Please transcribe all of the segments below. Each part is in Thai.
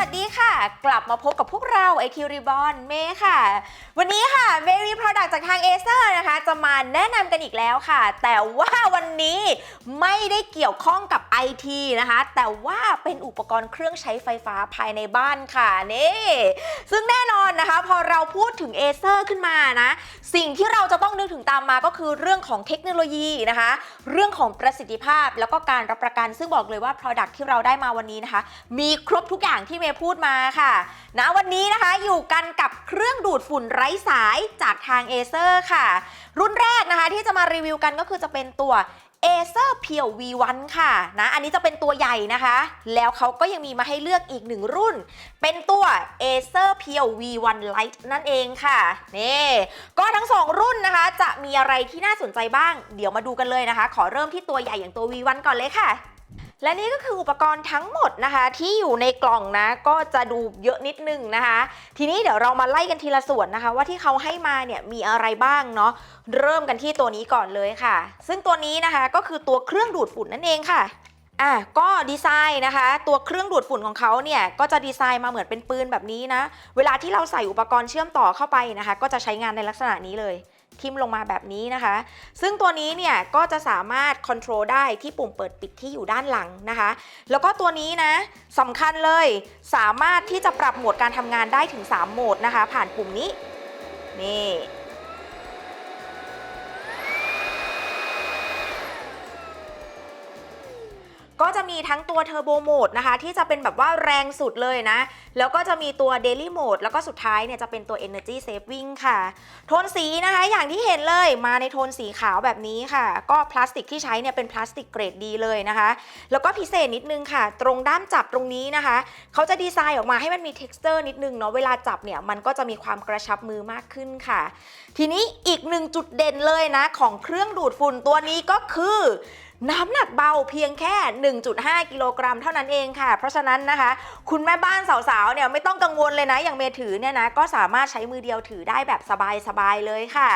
วัสดีค่ะ กลับมาพบกับพวกเรา IQ Reborn เมย์ค่ะ วันนี้ค่ะเมย์มี Product จากทาง Acer นะคะ จะมาแนะนำกันอีกแล้วค่ะ แต่ว่าวันนี้ไม่ได้เกี่ยวข้องกับ IT นะคะ แต่ว่าเป็นอุปกรณ์เครื่องใช้ไฟฟ้าภายในบ้านค่ะนี่ซึ่งแน่นอนนะคะ พอเราพูดถึง Acer ขึ้นมานะสิ่งที่เราจะต้องนึกถึงตามมาก็คือเรื่องของเทคโนโลยีนะคะ เรื่องของประสิทธิภาพแล้วก็การรับประกัน ซึ่งบอกเลยว่า Product ที่เราได้มาวันนี้นะคะ มีครบทุกอย่างที่เมย์พูดมาค่ะนะวันนี้นะคะอยู่กันกับเครื่องดูดฝุ่นไร้สายจากทาง Acer ค่ะ รุ่นแรกนะคะที่จะมารีวิวกันก็คือจะเป็นตัว Acer p u r e V1 ค่ะนะอันนี้จะเป็นตัวใหญ่นะคะ แล้วเขาก็ยังมีมาให้เลือกอีกหนึ่งรุ่น เป็นตัว Acer p u r e V1 Lite นั่นเองค่ะนี่ก็ทั้งสองรุ่นนะคะ จะมีอะไรที่น่าสนใจบ้าง เดี๋ยวมาดูกันเลยนะคะ ขอเริ่มที่ตัวใหญ่อย่างตัว V1 ก่อนเลยค่ะ และนี่ก็คืออุปกรณ์ทั้งหมดนะคะ ที่อยู่ในกล่องนะก็จะดูเยอะนิดนึงนะคะ ทีนี้เดี๋ยวเรามาไล่กันทีละส่วนนะคะ ว่าที่เขาให้มาเนี่ยมีอะไรบ้างเนาะเริ่มกันที่ตัวนี้ก่อนเลยค่ะ ซึ่งตัวนี้นะคะก็คือตัวเครื่องดูดฝุ่นนั่นเองค่ะอะก็ดีไซน์นะคะ ตัวเครื่องดูดฝุ่นของเขาเนี่ยก็จะดีไซน์มาเหมือนเป็นปืนแบบนี้นะ เวลาที่เราใส่อุปกรณ์เชื่อมต่อเข้าไปนะคะ ก็จะใช้งานในลักษณะนี้เลย ทิมลงมาแบบนี้นะคะ ซึ่งตัวนี้เนี่ยก็จะสามารถคอนโทรลได้ที่ปุ่มเปิดปิดที่อยู่ด้านหลังนะคะ แล้วก็ตัวนี้นะสำคัญเลย สามารถที่จะปรับโหมดการทำงานได้ถึง 3 โหมดนะคะ ผ่านปุ่มนี้ นี่ ก็จะมีทั้งตัวเทอร์โบโหมดนะคะที่จะเป็นแบบว่าแรงสุดเลยนะ แล้วก็จะมีตัวเดลี่โหมดแล้วก็สุดท้ายเนี่ยจะเป็นตัว Energy Saving ค่ะ โทนสีนะคะอย่างที่เห็นเลยมาในโทนสีขาวแบบนี้ค่ะ ก็พลาสติกที่ใช้เนี่ยเป็นพลาสติกเกรดดีเลยนะคะ แล้วก็พิเศษนิดนึงค่ะ ตรงด้ามจับตรงนี้นะคะ เขาจะดีไซน์ออกมาให้มันมี t e x t อร์นิดนึงเนาะเวลาจับเนี่ยมันก็จะมีความกระชับมือมากขึ้นค่ะ ทีนี้อีกหนึ่งจุดเด่นเลยนะของเครื่องดูดฝุ่นตัวนี้ก็คือ น้ำหนักเบาเพียงแค่ 1.5 กิโลกรัมเท่านั้นเองค่ะ เพราะฉะนั้นนะคะ คุณแม่บ้านสาวๆ เนี่ยไม่ต้องกังวลเลยนะ อย่างเมถือเนี่ยนะ ก็สามารถใช้มือเดียวถือได้แบบสบายๆ เลยค่ะ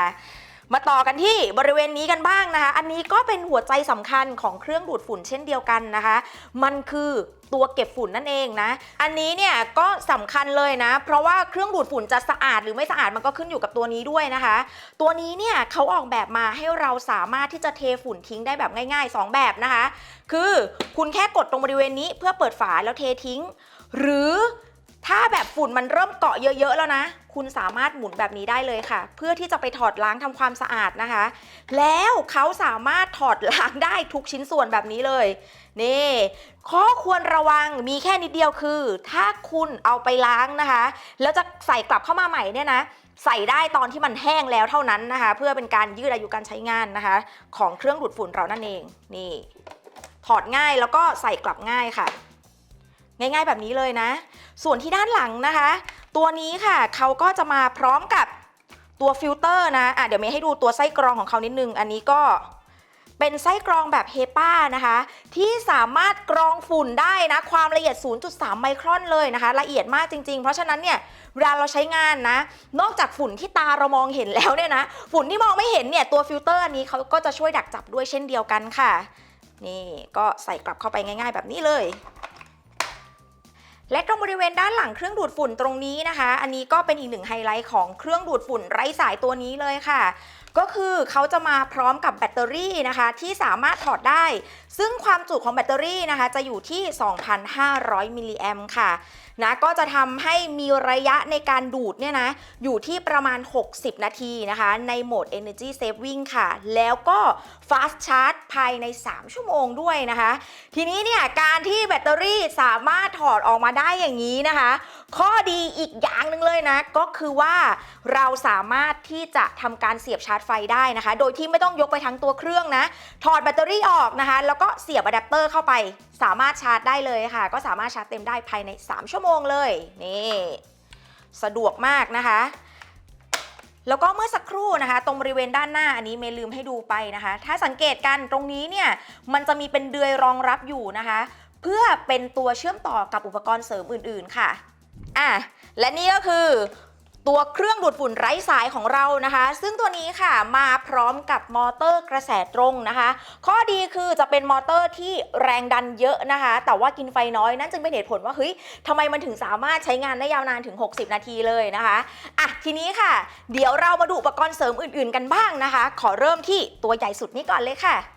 มาต่อกันที่บริเวณนี้กันบ้างนะคะ อันนี้ก็เป็นหัวใจสำคัญของเครื่องดูดฝุ่นเช่นเดียวกันนะคะ มันคือตัวเก็บฝุ่นนั่นเองนะ อันนี้เนี่ยก็สำคัญเลยนะ เพราะว่าเครื่องดูดฝุ่นจะสะอาดหรือไม่สะอาดมันก็ขึ้นอยู่กับตัวนี้ด้วยนะคะ ตัวนี้เนี่ยเขาออกแบบมาให้เราสามารถที่จะเทฝุ่นทิ้งได้แบบง่ายๆ 2 แบบนะคะ คือคุณแค่กดตรงบริเวณนี้เพื่อเปิดฝาแล้วเททิ้ง หรือ ถ้าแบบฝุ่นมันเริ่มเกาะเยอะๆแล้วนะ คุณสามารถหมุนแบบนี้ได้เลยค่ะ เพื่อที่จะไปถอดล้างทำความสะอาดนะคะ แล้วเขาสามารถถอดล้างได้ทุกชิ้นส่วนแบบนี้เลยนี่ข้อควรระวังมีแค่นิดเดียวคือ ถ้าคุณเอาไปล้างนะคะ แล้วจะใส่กลับเข้ามาใหม่เนี่ยนะใส่ได้ตอนที่มันแห้งแล้วเท่านั้นนะคะ เพื่อเป็นการยืดอายุการใช้งานนะคะ ของเครื่องดูดฝุ่นเรานั่นเองนี่ถอดง่ายแล้วก็ใส่กลับง่ายค่ะ ง่ายๆแบบนี้เลยนะ ส่วนที่ด้านหลังนะคะ ตัวนี้ค่ะเขาก็จะมาพร้อมกับตัวฟิลเตอร์นะอะเดี๋ยวเมย์ให้ดูตัวไส้กรองของเขานิดนึง อันนี้ก็เป็นไส้กรองแบบเฮป้านะคะ ที่สามารถกรองฝุ่นได้นะ ความละเอียด 0.3 ไมครอนเลยนะคะ ละเอียดมากจริง ๆ เพราะฉะนั้นเนี่ยเวลาเราใช้งานนะ นอกจากฝุ่นที่ตาเรามองเห็นแล้วเนี่ยนะ ฝุ่นที่มองไม่เห็นเนี่ยตัวฟิลเตอร์อันนี้เขาก็จะช่วยดักจับด้วยเช่นเดียวกันค่ะ นี่ก็ใส่กลับเข้าไปง่าย ๆ แบบนี้เลย และตรงบริเวณด้านหลังเครื่องดูดฝุ่นตรงนี้นะคะ อันนี้ก็เป็นอีกหนึ่งไฮไลท์ของเครื่องดูดฝุ่นไร้สายตัวนี้เลยค่ะ ก็คือเขาจะมาพร้อมกับแบตเตอรี่นะคะ ที่สามารถถอดได้ ซึ่งความจุของแบตเตอรี่นะคะ จะอยู่ที่ 2,500 มิลลิแอมค่ะนะก็จะทำให้มีระยะในการดูดเนี่ยนะอยู่ที่ประมาณ 60 นาทีนะคะ ในโหมด Energy Saving ค่ะ แล้วก็ Fast Charge ภายใน 3 ชั่วโมงด้วยนะคะ ทีนี้เนี่ยการที่แบตเตอรี่สามารถถอดออกมาได้อย่างนี้นะคะ ข้อดีอีกอย่างหนึ่งเลยนะ ก็คือว่าเราสามารถที่จะทำการเสียบชาร์จไฟได้นะคะ โดยที่ไม่ต้องยกไปทั้งตัวเครื่องนะ ถอดแบตเตอรี่ออกนะคะ แล้วก็เสียบอะแดปเตอร์เข้าไป สามารถชาร์จได้เลยค่ะ ก็สามารถชาร์จเต็มได้ภายใน 3 ชั่วโมงเลยนี่สะดวกมากนะคะ แล้วก็เมื่อสักครู่นะคะ ตรงบริเวณด้านหน้าอันนี้เมย์ลืมให้ดูไปนะคะ ถ้าสังเกตกันตรงนี้เนี่ยมันจะมีเป็นเดือยรองรับอยู่นะคะ เพื่อเป็นตัวเชื่อมต่อกับอุปกรณ์เสริมอื่นๆค่ะอะและนี่ก็คือ ตัวเครื่องดูดฝุ่นไร้สายของเรานะคะ ซึ่งตัวนี้ค่ะมาพร้อมกับมอเตอร์กระแสตรงนะคะ ข้อดีคือจะเป็นมอเตอร์ที่แรงดันเยอะนะคะ แต่ว่ากินไฟน้อยนั่นจึงเป็นเหตุผลว่าเฮ้ยทำไมมันถึงสามารถใช้งานได้ยาวนานถึง 60 นาทีเลยนะคะอะทีนี้ค่ะ เดี๋ยวเรามาดูอุปกรณ์เสริมอื่น ๆ กันบ้างนะคะ ขอเริ่มที่ตัวใหญ่สุดนี้ก่อนเลยค่ะ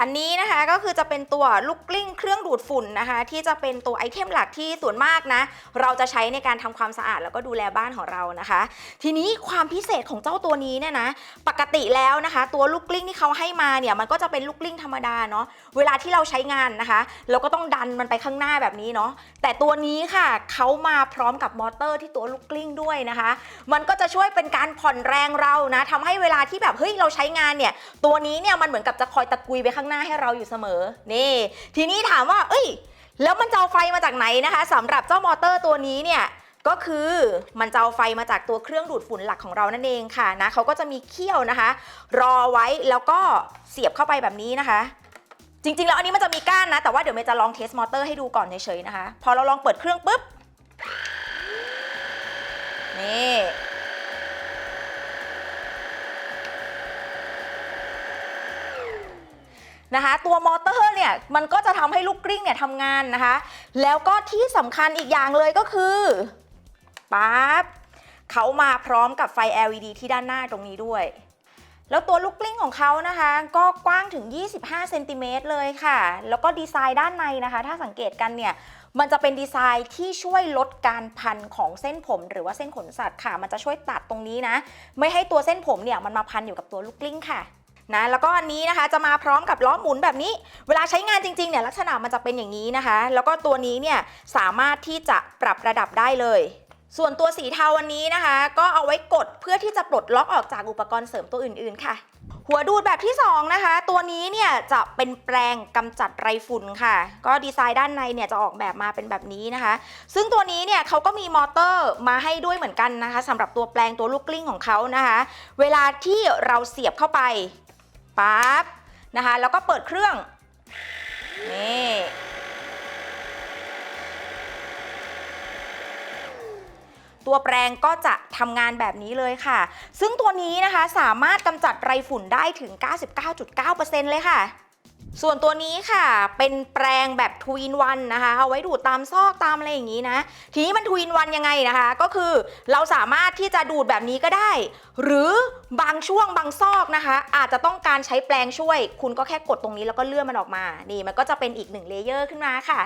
อันนี้นะคะก็คือจะเป็นตัวลูกกลิ้งเครื่องดูดฝุ่นนะคะ ที่จะเป็นตัวไอเทมหลักที่ส่วนมากนะ เราจะใช้ในการทำความสะอาดแล้วก็ดูแลบ้านของเรานะคะ ทีนี้ความพิเศษของเจ้าตัวนี้เนี่ยนะปกติแล้วนะคะ ตัวลูกกลิ้งที่เขาให้มาเนี่ยมันก็จะเป็นลูกกลิ้งธรรมดาเนาะเวลาที่เราใช้งานนะคะ เราก็ต้องดันมันไปข้างหน้าแบบนี้เนาะแต่ตัวนี้ค่ะเขามาพร้อมกับมอเตอร์ที่ตัวลูกกลิ้งด้วยนะคะ มันก็จะช่วยเป็นการผ่อนแรงเรานะทำให้เวลาที่แบบเฮ้ยเราใช้งานเนี่ยตัวนี้เนี่ยมันเหมือนกับจะคอยตะกุยไปข้างหน้าให้เราอยู่เสมอ นี่ ทีนี้ถามว่า เอ้ย แล้วมันจะเอาไฟมาจากไหนนะคะสำหรับเจ้ามอเตอร์ตัวนี้เนี่ยก็คือมันจะเอาไฟมาจากตัวเครื่องดูดฝุ่นหลักของเรานั่นเองค่ะนะเขาก็จะมีเขี้ยวนะคะ รอไว้แล้วก็เสียบเข้าไปแบบนี้นะคะ จริงๆ แล้วอันนี้มันจะมีก้านนะ แต่ว่าเดี๋ยวเมย์จะลองเทสมอเตอร์ให้ดูก่อนเฉยๆนะคะ พอเราลองเปิดเครื่องปุ๊บนี่ นะคะ ตัวมอเตอร์เนี่ยมันก็จะทำให้ลูกกลิ้งเนี่ยทำงานนะคะ แล้วก็ที่สำคัญอีกอย่างเลยก็คือปั๊บเขามาพร้อมกับไฟ LED ที่ด้านหน้าตรงนี้ด้วย แล้วตัวลูกกลิ้งของเขานะคะ ก็กว้างถึง 25 เซนติเมตรเลยค่ะ แล้วก็ดีไซน์ด้านในนะคะ ถ้าสังเกตกันเนี่ยมันจะเป็นดีไซน์ที่ช่วยลดการพันของเส้นผม หรือว่าเส้นขนสัตว์ค่ะ มันจะช่วยตัดตรงนี้นะ ไม่ให้ตัวเส้นผมเนี่ยมันมาพันอยู่กับตัวลูกกลิ้งค่ะ นะแล้วก็อันนี้นะคะจะมาพร้อมกับล้อหมุนแบบนี้ เวลาใช้งานจริงๆเนี่ยลักษณะมันจะเป็นอย่างนี้นะคะ แล้วก็ตัวนี้เนี่ยสามารถที่จะปรับระดับได้เลยส่วนตัวสีเทาวันนี้นะคะ ก็เอาไว้กดเพื่อที่จะปลดล็อกออกจากอุปกรณ์เสริมตัวอื่นๆค่ะ หัวดูดแบบที่ 2 นะคะ ตัวนี้เนี่ยจะเป็นแปลงกำจัดไรฝุ่นค่ะ ก็ดีไซน์ด้านในเนี่ยจะออกแบบมาเป็นแบบนี้นะคะ ซึ่งตัวนี้เนี่ยเขาก็มีมอเตอร์มาให้ด้วยเหมือนกันนะคะสำหรับตัวแปลงตัวลูกกลิ้งของเขานะคะ เวลาที่เราเสียบเข้าไป ปั๊บนะคะ แล้วก็เปิดเครื่อง นี่ ตัวแปรงก็จะทำงานแบบนี้เลยค่ะ ซึ่งตัวนี้นะคะสามารถกำจัดไรฝุ่นได้ถึง 99.9%เลยค่ะ ส่วนตัวนี้ค่ะ เป็นแปรงแบบทวินวันนะคะเอาไว้ดูดตามซอกตามอะไรอย่างนี้นะ ทีนี้มันทวินวันยังไงนะคะ ก็คือเราสามารถที่จะดูดแบบนี้ก็ได้ หรือบางช่วงบางซอกนะคะ อาจจะต้องการใช้แปรงช่วย คุณก็แค่กดตรงนี้แล้วก็เลื่อนมันออกมา นี่มันก็จะเป็นอีกหนึ่งเลเยอร์ขึ้นมาค่ะ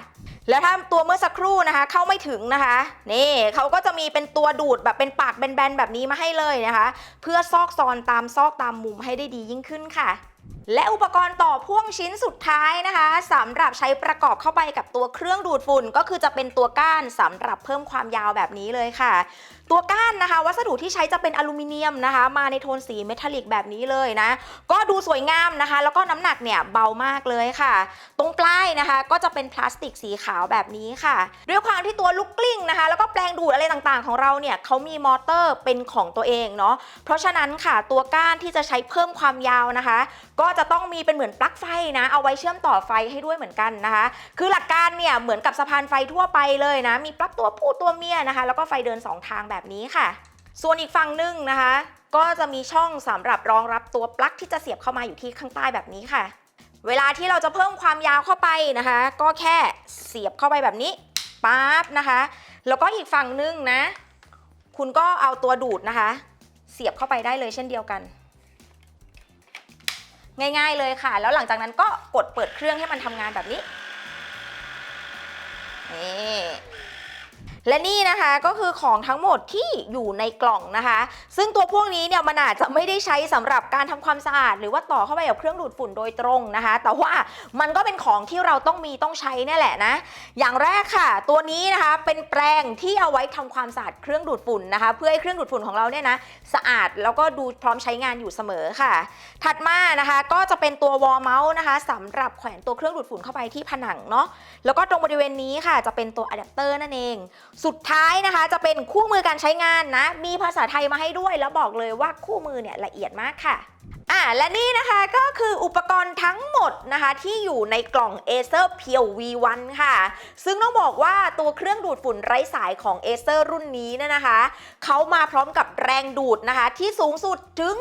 แล้วถ้าตัวเมื่อสักครู่นะคะ เข้าไม่ถึงนะคะ นี่เขาก็จะมีเป็นตัวดูดแบบเป็นปากแบนๆแบบนี้มาให้เลยนะคะ เพื่อซอกซอนตามซอกตามมุมให้ได้ดียิ่งขึ้นค่ะ และอุปกรณ์ต่อพ่วงชิ้นสุดท้ายนะคะสำหรับใช้ประกอบเข้าไปกับตัวเครื่องดูดฝุ่น ก็คือจะเป็นตัวก้านสำหรับเพิ่มความยาวแบบนี้เลยค่ะ ตัวก้านนะคะ วัสดุที่ใช้จะเป็นอลูมิเนียมนะคะ มาในโทนสีเมทัลลิกแบบนี้เลยนะ ก็ดูสวยงามนะคะ แล้วก็น้ำหนักเนี่ยเบามากเลยค่ะ ตรงปลายนะคะ ก็จะเป็นพลาสติกสีขาวแบบนี้ค่ะ ด้วยความที่ตัวลูกกลิ้งนะคะ แล้วก็แปลงดูดอะไรต่างๆ ของเราเนี่ยเขามีมอเตอร์เป็นของตัวเองเนาะเพราะฉะนั้นค่ะตัวก้านที่จะใช้เพิ่มความยาวนะคะ ก็จะต้องมีเป็นเหมือนปลั๊กไฟนะ เอาไว้เชื่อมต่อไฟให้ด้วยเหมือนกันนะคะ คือหลักการเนี่ยเหมือนกับสะพานไฟทั่วไปเลยนะ มีปลั๊กตัวผู้ตัวเมียนะคะ แล้วก็ไฟเดินสองทางแบบนี้ค่ะ ส่วนอีกฝั่งหนึ่งนะคะ ก็จะมีช่องสำหรับรองรับตัวปลั๊กที่จะเสียบเข้ามาอยู่ที่ข้างใต้แบบนี้ค่ะ เวลาที่เราจะเพิ่มความยาวเข้าไปนะคะ ก็แค่เสียบเข้าไปแบบนี้ปั๊บนะคะ แล้วก็อีกฝั่งหนึ่งนะ คุณก็เอาตัวดูดนะคะ เสียบเข้าไปได้เลยเช่นเดียวกัน ง่ายๆเลยค่ะ แล้วหลังจากนั้นก็กดเปิดเครื่องให้มันทำงานแบบนี้นี่ และนี่นะคะก็คือของทั้งหมดที่อยู่ในกล่องนะคะ ซึ่งตัวพวกนี้เนี่ยมันอาจจะไม่ได้ใช้สำหรับการทำความสะอาด หรือว่าต่อเข้าไปกับเครื่องดูดฝุ่นโดยตรงนะคะ แต่ว่ามันก็เป็นของที่เราต้องมีต้องใช้นี่แหละนะ อย่างแรกค่ะ ตัวนี้นะคะเป็นแปรงที่เอาไว้ทำความสะอาดเครื่องดูดฝุ่นนะคะ เพื่อให้เครื่องดูดฝุ่นของเราเนี่ยนะสะอาดแล้วก็ดูพร้อมใช้งานอยู่เสมอค่ะ ถัดมานะคะก็จะเป็นตัววอลเมาส์นะคะสำหรับแขวนตัวเครื่องดูดฝุ่นเข้าไปที่ผนังเนาะแล้วก็ตรงบริเวณนี้ค่ะจะเป็นตัวอะแดปเตอร์นั่นเองสุดท้ายนะคะจะเป็นคู่มือการใช้งานนะ มีภาษาไทยมาให้ด้วย แล้วบอกเลยว่าคู่มือเนี่ยละเอียดมากค่ะ อะและนี่นะคะก็คืออุปกรณ์ทั้งหมดนะคะที่อยู่ในกล่อง Acer p u r e V1 ค่ะ ซึ่งต้องบอกว่าตัวเครื่องดูดฝุ่นไร้สายของ Acer รุ่นนี้เนี่ยนะคะ เขามาพร้อมกับแรงดูดนะคะ ที่สูงสุดถึง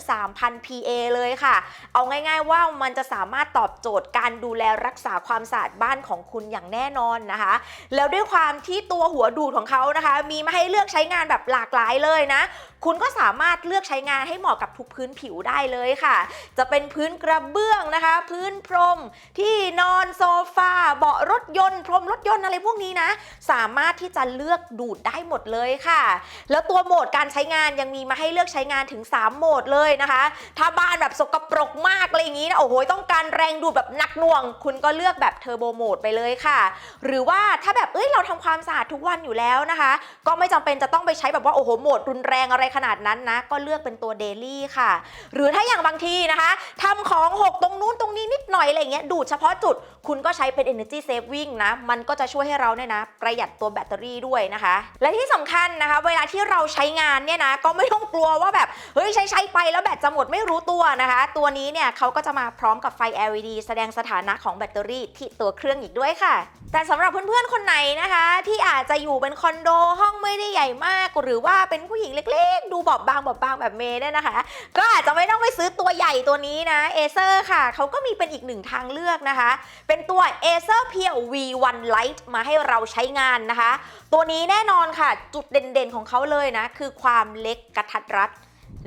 23,000 PA เลยค่ะ เอาง่ายๆว่ามันจะสามารถตอบโจทย์การดูแลรักษาความสะอาดบ้านของคุณอย่างแน่นอนนะคะ แล้วด้วยความที่ตัวหัวดูดของเขานะคะ มีมาให้เลือกใช้งานแบบหลากหลายเลยนะ คุณก็สามารถเลือกใช้งานให้เหมาะกับทุกพื้นผิวได้เลยค่ะ จะเป็นพื้นกระเบื้องนะคะ พื้นพรมที่นอนโซฟาเบาะรถยนต์ พรมรถยนต์อะไรพวกนี้นะ สามารถที่จะเลือกดูดได้หมดเลยค่ะ แล้วตัวโหมดการใช้งานยังมีมาให้เลือกใช้งานถึง 3 โหมดเลยนะคะ ถ้าบ้านแบบสกปรกมากอะไรอย่างนี้นะโอ้โหต้องการแรงดูดแบบหนักหน่วง คุณก็เลือกแบบเทอร์โบโหมดไปเลยค่ะ หรือว่าถ้าแบบเอ้ยเราทำความสะอาดทุกวันอยู่แล้วนะคะ ก็ไม่จำเป็นจะต้องไปใช้แบบว่าโอ้โหโหมดรุนแรงอะไรขนาดนั้นนะ ก็เลือกเป็นตัวเดลี่ค่ะหรือถ้าอย่างบางทีนะคะทำของหกตรงนู้นตรงนี้นิดหน่อยอะไรเงี้ยดูดเฉพาะจุดคุณก็ใช้เป็น energy saving นะ มันก็จะช่วยให้เราเนี่ยนะ ประหยัดตัวแบตเตอรี่ด้วยนะคะ และที่สำคัญนะคะ เวลาที่เราใช้งานเนี่ยนะ ก็ไม่ต้องกลัวว่าแบบ เฮ้ยใช้ใช้ไปแล้วแบตจะหมดไม่รู้ตัวนะคะ ตัวนี้เนี่ยเขาก็จะมาพร้อมกับไฟ LED แสดงสถานะของแบตเตอรี่ที่ตัวเครื่องอีกด้วยค่ะ แต่สำหรับเพื่อนๆคนไหนนะคะ ที่อาจจะอยู่เป็นคอนโดห้องไม่ได้ใหญ่มาก หรือว่าเป็นผู้หญิงเล็ก ๆ ดูบอบบางบอบบางแบบเมย์เนี่ยนะคะ ก็อาจจะไม่ต้องไปซื้อ ตัวใหญ่ตัวนี้นะเอเซอร์ค่ะ เขาก็มีเป็นอีกหนึ่งทางเลือกนะคะ เป็นตัว Acer p u r e V1 Lite มาให้เราใช้งานนะคะ ตัวนี้แน่นอนค่ะ จุดเด่นๆของเขาเลยนะ คือความเล็กกระทัดรัด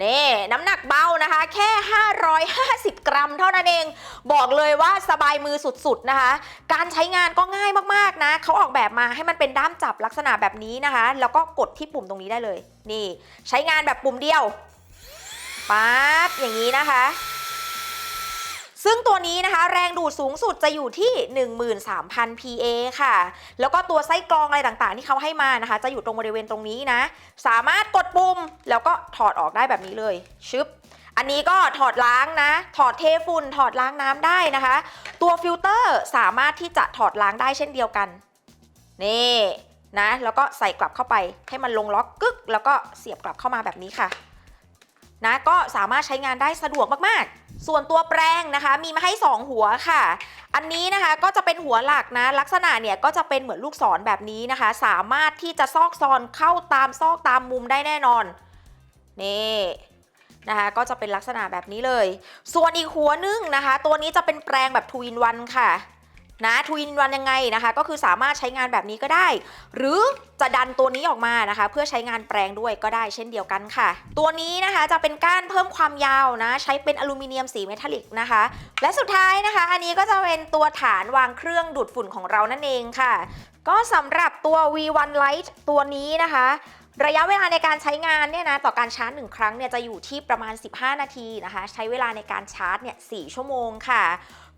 นี่น้ำหนักเบานะคะ แค่ 550 กรัมเท่านั้นเอง บอกเลยว่าสบายมือสุดๆนะคะ การใช้งานก็ง่ายมากๆนะเขาออกแบบมาให้มันเป็นด้ามจับลักษณะแบบนี้นะคะ แล้วก็กดที่ปุ่มตรงนี้ได้เลย นี่ ใช้งานแบบปุ่มเดียว ปั๊บอย่างนี้นะคะ ซึ่งตัวนี้นะคะ แรงดูดสูงสุดจะอยู่ที่ 13,000 PA ค่ะ แล้วก็ตัวไส้กรองอะไรต่างๆ ที่เขาให้มานะคะ จะอยู่ตรงบริเวณตรงนี้นะ สามารถกดปุ่มแล้วก็ถอดออกได้แบบนี้เลย ชึบอันนี้ก็ถอดล้างนะ ถอดเทฝุ่นถอดล้างน้ำได้นะคะ ตัวฟิลเตอร์สามารถที่จะถอดล้างได้เช่นเดียวกัน นี่นะ แล้วก็ใส่กลับเข้าไปให้มันลงล็อกกึก แล้วก็เสียบกลับเข้ามาแบบนี้ค่ะ นะก็สามารถใช้งานได้สะดวกมากๆ ส่วนตัวแปรงนะคะ มีมาให้ 2 หัวค่ะ อันนี้นะคะก็จะเป็นหัวหลักนะ ลักษณะเนี่ยก็จะเป็นเหมือนลูกศรแบบนี้นะคะ สามารถที่จะซอกซอนเข้าตามซอกตามมุมได้แน่นอนนี่นะคะก็จะเป็นลักษณะแบบนี้เลย ส่วนอีกหัวนึงนะคะ ตัวนี้จะเป็นแปรงแบบทวินวันค่ะ นะทวินวันยังไงนะคะ ก็คือสามารถใช้งานแบบนี้ก็ได้ หรือจะดันตัวนี้ออกมานะคะ เพื่อใช้งานแปรงด้วยก็ได้เช่นเดียวกันค่ะ ตัวนี้นะคะจะเป็นก้านเพิ่มความยาวนะ ใช้เป็นอลูมิเนียมสีเมทัลลิกนะคะ และสุดท้ายนะคะ อันนี้ก็จะเป็นตัวฐานวางเครื่องดูดฝุ่นของเรานั่นเองค่ะ ก็สำหรับตัว V1 Lite ตัวนี้นะคะระยะเวลาในการใช้งานเนี่ยนะต่อการชาร์จหนึ่งครั้งเนี่ยจะอยู่ที่ประมาณ 15 นาทีนะคะ ใช้เวลาในการชาร์จเนี่ย4ชั่วโมงค่ะ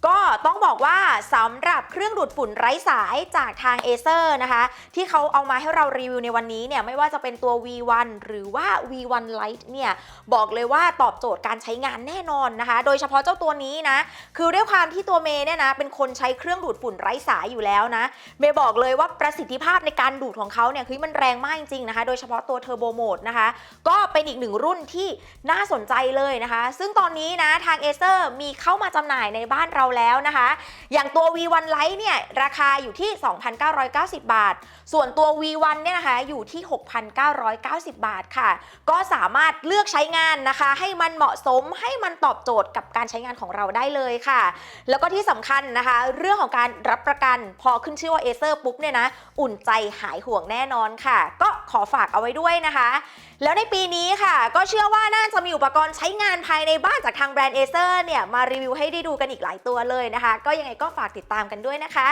ก็ต้องบอกว่าสำหรับเครื่องดูดฝุ่นไร้สายจากทาง Acer นะคะ ที่เขาเอามาให้เรารีวิวในวันนี้เนี่ยไม่ว่าจะเป็นตัว V1 หรือว่า V1 Lite เนี่ยบอกเลยว่าตอบโจทย์การใช้งานแน่นอนนะคะ โดยเฉพาะเจ้าตัวนี้นะ คือด้วยความที่ตัวเมย์เนี่ยนะเป็นคนใช้เครื่องดูดฝุ่นไร้สายอยู่แล้วนะ เมย์บอกเลยว่าประสิทธิภาพในการดูดของเขาเนี่ยคือมันแรงมากจริงๆนะคะ โดยเฉพาะตัวเทอร์โบโหมดนะคะ ก็เป็นอีกหนึ่งรุ่นที่น่าสนใจเลยนะคะ ซึ่งตอนนี้นะทาง Acer มีเข้ามาจำหน่ายในบ้านเราแล้วนะคะ อย่างตัว V1 Lite เนี่ยราคาอยู่ที่ 2,990 บาท ส่วนตัว V1 เนี่ยนะคะอยู่ที่ 6,990 บาทค่ะ ก็สามารถเลือกใช้งานนะคะ ให้มันเหมาะสมให้มันตอบโจทย์กับการใช้งานของเราได้เลยค่ะ แล้วก็ที่สำคัญนะคะ เรื่องของการรับประกันพอขึ้นชื่อว่า Acer ปุ๊บเนี่ยนะอุ่นใจหายห่วงแน่นอนค่ะ ก็ขอฝากเอาไว้ด้วยนะคะแล้วในปีนี้ค่ะก็เชื่อว่าน่าจะมีอุปกรณ์ใช้งานภายในบ้านจากทางแบรนด์ Acer เนี่ยมารีวิวให้ได้ดูกันอีกหลายตัวเลยนะคะ ก็ยังไงก็ฝากติดตามกันด้วยนะคะ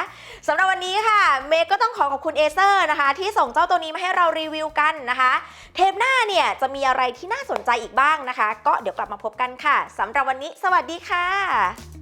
สำหรับวันนี้ค่ะเมย์ก็ต้องขอขอบคุณ Acer นะคะ ที่ส่งเจ้าตัวนี้มาให้เรารีวิวกันนะคะ เทปหน้าเนี่ยจะมีอะไรที่น่าสนใจอีกบ้างนะคะ ก็เดี๋ยวกลับมาพบกันค่ะสำหรับวันนี้ สวัสดีค่ะ